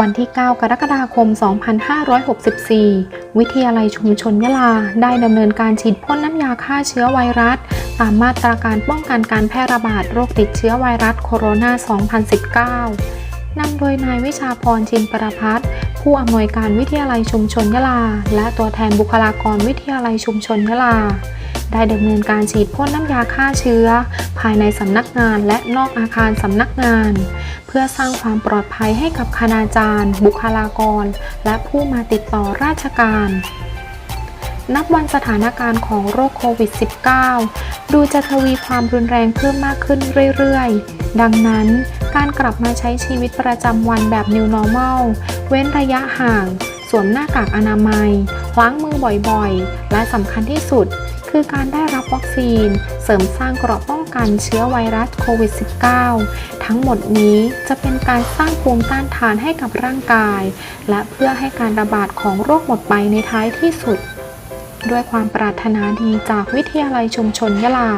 วันที่ 9 กรกฎาคม 2564 วิทยาลัยชุมชนยะลา ได้ดำเนินการฉีดพ่นน้ำยาฆ่าเชื้อไวรัส ตามมาตราการป้องกันการแพร่ระบาดโรคติดเชื้อไวรัสโคโรนา 2019 นำโดยนายวิชาพรชินประพัฒน์ผู้อำนวยการวิทยาลัยชุมชนยะลา และตัวแทนบุคลากรวิทยาลัยชุมชนยะลาได้ดำเนินการฉีดพ่นน้ำยาฆ่าเชื้อ ภายในสำนักงานและนอกอาคารสำนักงาน พื่อสร้างความปลอดภัยให้กับคณาจารย์ บุคลากร และผู้มาติดต่อราชการ นับวันสถานการณ์ของโรคโควิด -19 ดูจะทวีความรุนแรงเพิ่มมากขึ้นเรื่อยๆ ดังนั้นการกลับมาใช้ชีวิตประจำวันแบบ New Normal เว้นระยะห่าง วมหน้ากากอนามัย ล้างมือบ่อยๆ และสำคัญที่สุด คือการได้รับวัคซีน เสริมสร้างเกราะป้องกันเชื้อไวรัสโควิด -19 ทั้งหมดนี้จะเป็นการสร้างภูมิต้านทานให้กับร่างกาย และเพื่อให้การระบาดของโรคหมดไปในท้ายที่สุด ด้วยความปรารถนาดีจากวิทยาลัยชุมชนยะลา